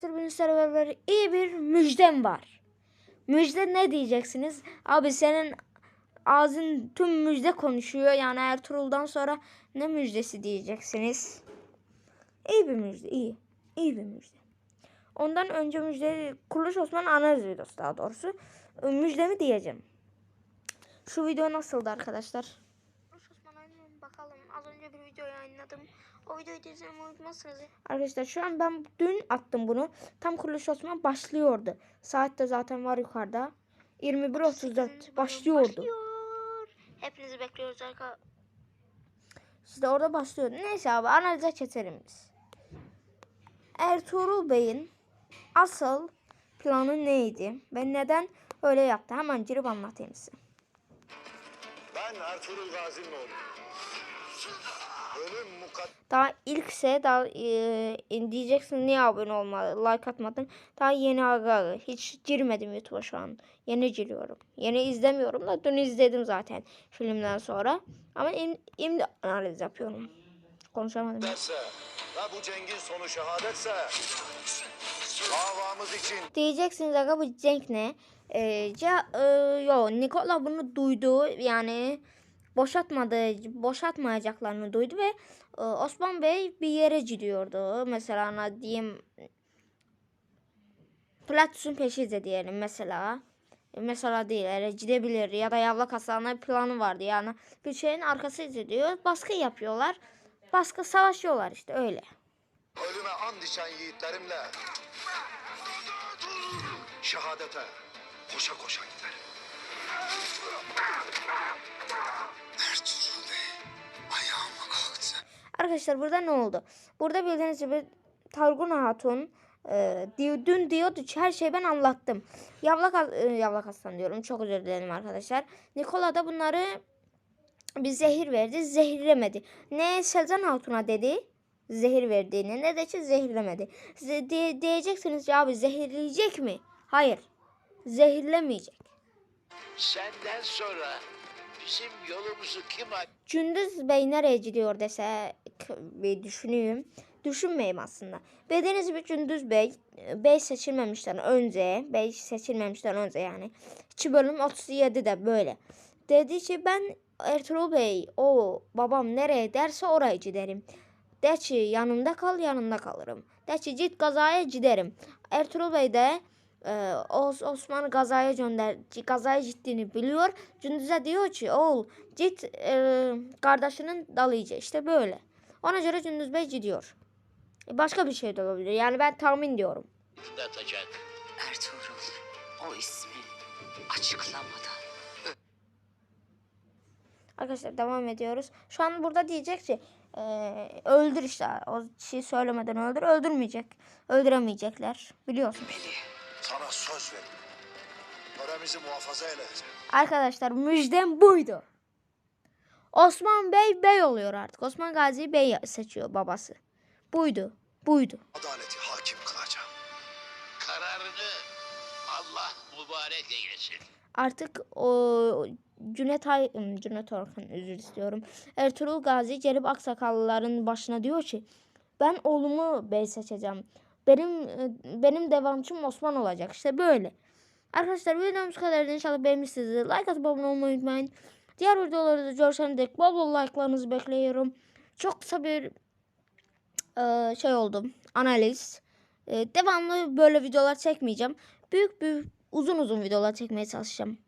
Tribün serverleri iyi bir müjdem var. Müjde ne diyeceksiniz? Abi senin ağzın tüm müjde konuşuyor. Yani Ertuğrul'dan sonra ne müjdesi diyeceksiniz? İyi bir müjde, iyi. İyi bir müjde. Ondan önce müjde Kuruluş Osman analiz videosu daha doğrusu. Müjdemi diyeceğim. Şu video nasıldı arkadaşlar? Bakalım. Az önce bir video yayınladım. O videoyu da izlemeyi unutmazsınız. Arkadaşlar şu an ben dün attım bunu. Tam kuruluş Osman başlıyordu. Saat de zaten var yukarıda. 21.34 başlıyordu. Başlıyor. Hepinizi bekliyoruz arkadaşlar. İşte orada başlıyordu. Neyse abi analize geçelim biz. Ertuğrul Bey'in asıl planı neydi? Ve neden öyle yaptı? Hemen girip anlatayım size. Ben Ertuğrul Gazi'nin oğluyum. Ölüm mukaddes Daha ilkse daha e, diyeceksin niye abone olmadın, like atmadın. Daha yeni aga hiç girmedim YouTube'a şu an. Yeni giriyorum. Yeni izlemiyorum da dün izledim zaten filmden sonra. Ama im, imdi analiz yapıyorum. Konuşamadım. ve bu cengin sonu şehadetse davamız için Diyeceksiniz aga bu Cenk ne? Ee, e, yo Nikola bunu duydu yani boşatmadı boşatmayacaklarını duydu ve e, Osman Bey bir yere gidiyordu. Mesela ne diyeyim Platus'un peşinde diyelim mesela. E, Mesela değil öyle gidebilir ya da yavlak hastanede planı vardı yani bir şeyin arkası izliyor baskı yapıyorlar baskı savaşıyorlar işte öyle. Ölüme and içen yiğitlerimle şehadete koşa koşa giderim. Ertuğrul Bey ayağıma kalktı. Arkadaşlar burada ne oldu? Burada bildiğiniz gibi Targun Hatun e, dün diyordu ki her şeyi ben anlattım. Yavlak, e, Yavlak Aslan diyorum. Çok özür dilerim arkadaşlar. Nikola da bunları bir zehir verdi. Zehirlemedi. Ne Selcan Hatun'a dedi zehir verdiğini ne de ki zehirlemedi. Size diye- diyeceksiniz ki abi zehirleyecek mi? Hayır. Zehirlemeyecek. Senden sonra bizim yolumuzu kim aç? Gündüz Bey nereye gidiyor dese bir düşüneyim. Düşünmeyeyim aslında. Bedeniz bir Gündüz Bey, Bey seçilmemişten önce, Bey seçilmemişten önce yani. 2 bölüm 37'de böyle. Dedi ki ben Ertuğrul Bey, o babam nereye derse oraya giderim. De ki yanında kal yanında kalırım. De ki git gazaya giderim. Ertuğrul Bey de e, Os- Osman'ı gazaya gönder, gazaya gittiğini biliyor. Gündüz'e diyor ki oğul git e, kardeşinin dalıcı işte böyle. Ona göre Gündüz Bey gidiyor. E, Başka bir şey de olabilir. Yani ben tahmin diyorum. atacak? Ertuğrul o ismi açıklamadan Arkadaşlar devam ediyoruz. Şu an burada diyecek ki e, öldür işte. O şeyi söylemeden öldür. Öldürmeyecek. Öldüremeyecekler. Biliyorsun. Sana söz veriyorum. Töremizi muhafaza edeceğim. Arkadaşlar müjdem buydu. Osman Bey bey oluyor artık. Osman Gazi bey seçiyor babası. Buydu. Buydu. Adaleti hakim kılacağım. Kararını Allah mübarek eylesin. Artık o Cüneyt Ay Cüneyt Orkan özür istiyorum. Ertuğrul Gazi gelip aksakallıların başına diyor ki ben oğlumu bey seçeceğim. Benim e, benim devamçım Osman olacak. İşte böyle. Arkadaşlar videomuz kadar inşallah beğenmişsinizdir. Like atıp abone olmayı unutmayın. Diğer videoları da görüşene dek bol bol like'larınızı bekliyorum. Çok kısa bir e, şey oldum. Analiz. E, devamlı böyle videolar çekmeyeceğim. Büyük büyük uzun uzun videolar çekmeye çalışacağım.